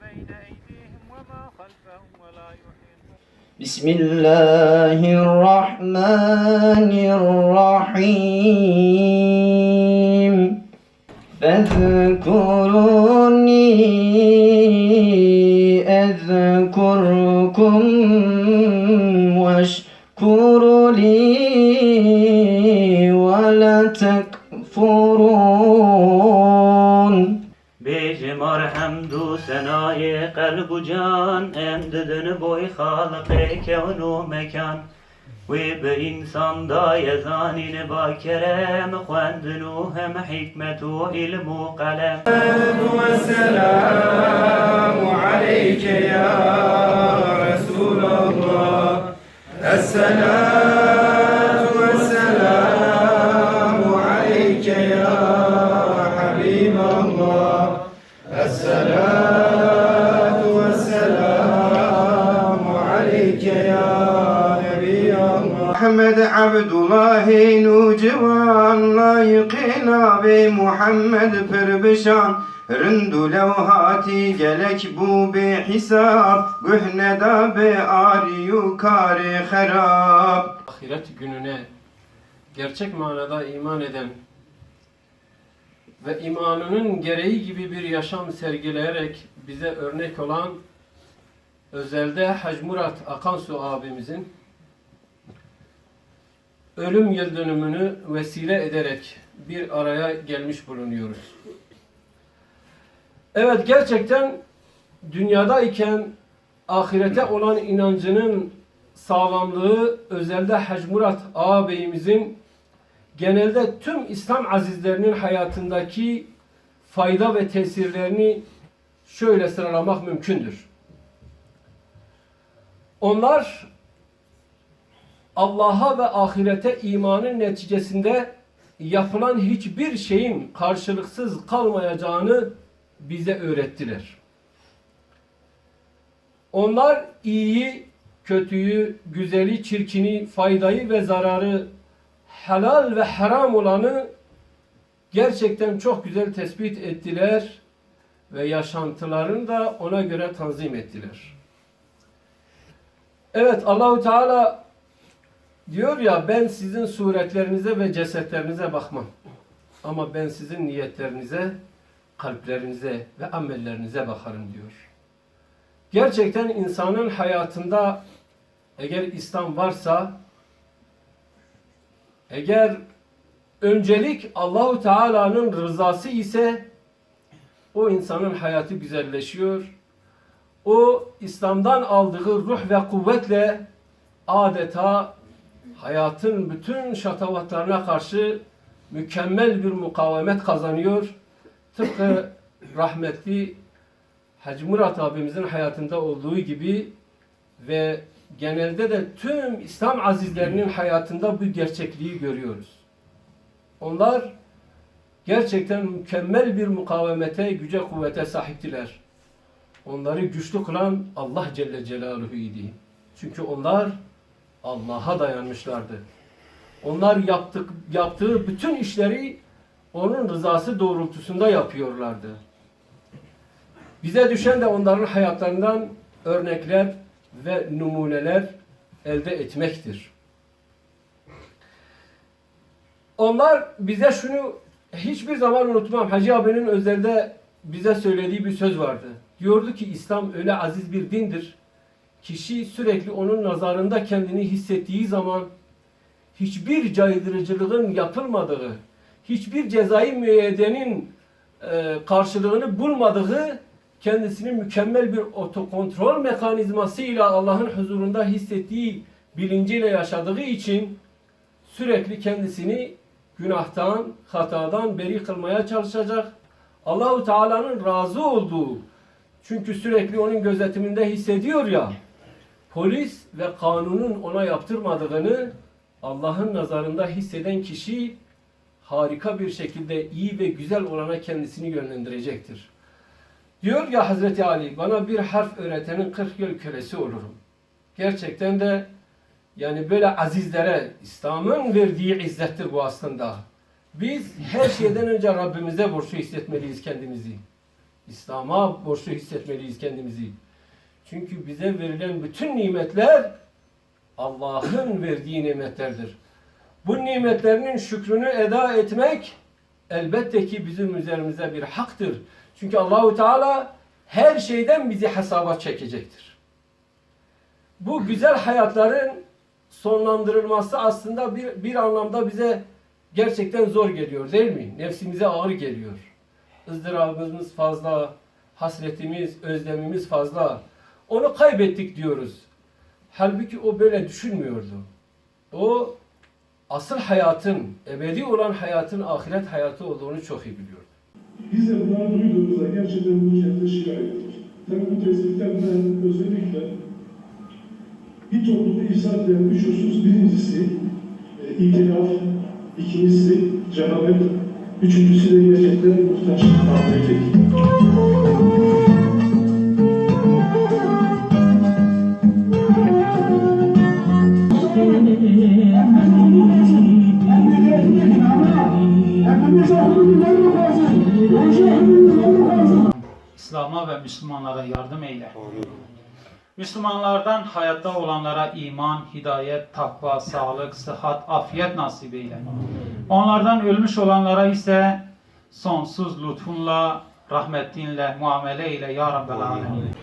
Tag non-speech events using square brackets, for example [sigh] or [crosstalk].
بين أيديهم وما خلفهم ولا يحيطون. بسم الله الرحمن الرحيم. فاذكروني أذكركم واشكروا لي ولا تكفرون بجمار حمد و ثنای قلب و جان امددن بوی خالق کون و مکان و به انسان دا یزانین با کرم خواندن و هم حکمت و علم و قلم والسلام عليك يا رسول Abdullah nu civan layıkın abi Muhammed pırbışan Rındu levhati gelek bu be hisab Gühneda be ari yukarı herab Ahiret gününe gerçek manada iman eden ve imanının gereği gibi bir yaşam sergileyerek bize örnek olan özelde Hac Murat Akansu abimizin ölüm yıl dönümünü vesile ederek bir araya gelmiş bulunuyoruz. Evet gerçekten dünyadayken ahirete olan inancının sağlamlığı özelde Hacı Murat ağabeyimizin genelde tüm İslam azizlerinin hayatındaki fayda ve tesirlerini şöyle sıralamak mümkündür. Onlar Allah'a ve ahirete imanın neticesinde yapılan hiçbir şeyin karşılıksız kalmayacağını bize öğrettiler. Onlar iyiyi, kötüyü, güzeli, çirkini, faydayı ve zararı, helal ve haram olanı gerçekten çok güzel tespit ettiler ve yaşantılarını da ona göre tanzim ettiler. Evet Allahu Teala diyor ya ben sizin suretlerinize ve cesetlerinize bakmam. Ama ben sizin niyetlerinize, kalplerinize ve amellerinize bakarım diyor. Gerçekten insanın hayatında eğer İslam varsa eğer öncelik Allahu Teala'nın rızası ise o insanın hayatı güzelleşiyor. O İslam'dan aldığı ruh ve kuvvetle adeta hayatın bütün şatavatlarına karşı mükemmel bir mukavemet kazanıyor. Tıpkı [coughs] rahmetli Hacı Murat abimizin hayatında olduğu gibi ve genelde de tüm İslam azizlerinin hayatında bu gerçekliği görüyoruz. Onlar gerçekten mükemmel bir mukavemete, güce, kuvvete sahiptiler. Onları güçlü kılan Allah Celle Celaluhu idi. Çünkü onlar Allah'a dayanmışlardı. Onlar yaptık, yaptığı bütün işleri onun rızası doğrultusunda yapıyorlardı. Bize düşen de onların hayatlarından örnekler ve numuneler elde etmektir. Onlar bize şunu hiçbir zaman unutmam. Hacı abinin özelde bize söylediği bir söz vardı. Diyordu ki İslam öyle aziz bir dindir. Kişi sürekli onun nazarında kendini hissettiği zaman hiçbir caydırıcılığın yapılmadığı, hiçbir cezai müeyyedenin e, karşılığını bulmadığı kendisini mükemmel bir otokontrol mekanizmasıyla Allah'ın huzurunda hissettiği bilinciyle yaşadığı için sürekli kendisini günahtan, hatadan beri kılmaya çalışacak. Allahu Teala'nın razı olduğu çünkü sürekli onun gözetiminde hissediyor ya polis ve kanunun ona yaptırmadığını Allah'ın nazarında hisseden kişi harika bir şekilde iyi ve güzel olana kendisini yönlendirecektir. Diyor ya Hazreti Ali bana bir harf öğretenin 40 yıl kölesi olurum. Gerçekten de yani böyle azizlere İslam'ın verdiği izzettir bu aslında. Biz her şeyden önce Rabbimize borçlu hissetmeliyiz kendimizi. İslam'a borçlu hissetmeliyiz kendimizi. Çünkü bize verilen bütün nimetler Allah'ın verdiği nimetlerdir. Bu nimetlerinin şükrünü eda etmek elbette ki bizim üzerimize bir haktır. Çünkü Allahu Teala her şeyden bizi hesaba çekecektir. Bu güzel hayatların sonlandırılması aslında bir, bir anlamda bize gerçekten zor geliyor değil mi? Nefsimize ağır geliyor. ızdırabımız fazla, hasretimiz, özlemimiz fazla. Onu kaybettik diyoruz. Halbuki o böyle düşünmüyordu. O asıl hayatın, ebedi olan hayatın ahiret hayatı olduğunu çok iyi biliyordu. Biz de bunları duyduğumuzda gerçekten bunu kendimize şikayet. Tabii bu tespitlerden özellikle bir toplumu ifsad eden üç husus birincisi e, itilaf, ikincisi cehalet, üçüncüsü de gerçekten muhtaç muhabbetlik. İslam'a ve Müslümanlara yardım eyle. Müslümanlardan hayatta olanlara iman, hidayet, takva, sağlık, sıhhat, afiyet nasip eyle. Onlardan ölmüş olanlara ise sonsuz lütfunla, rahmetinle muamele ile ya Rabbel Alemin.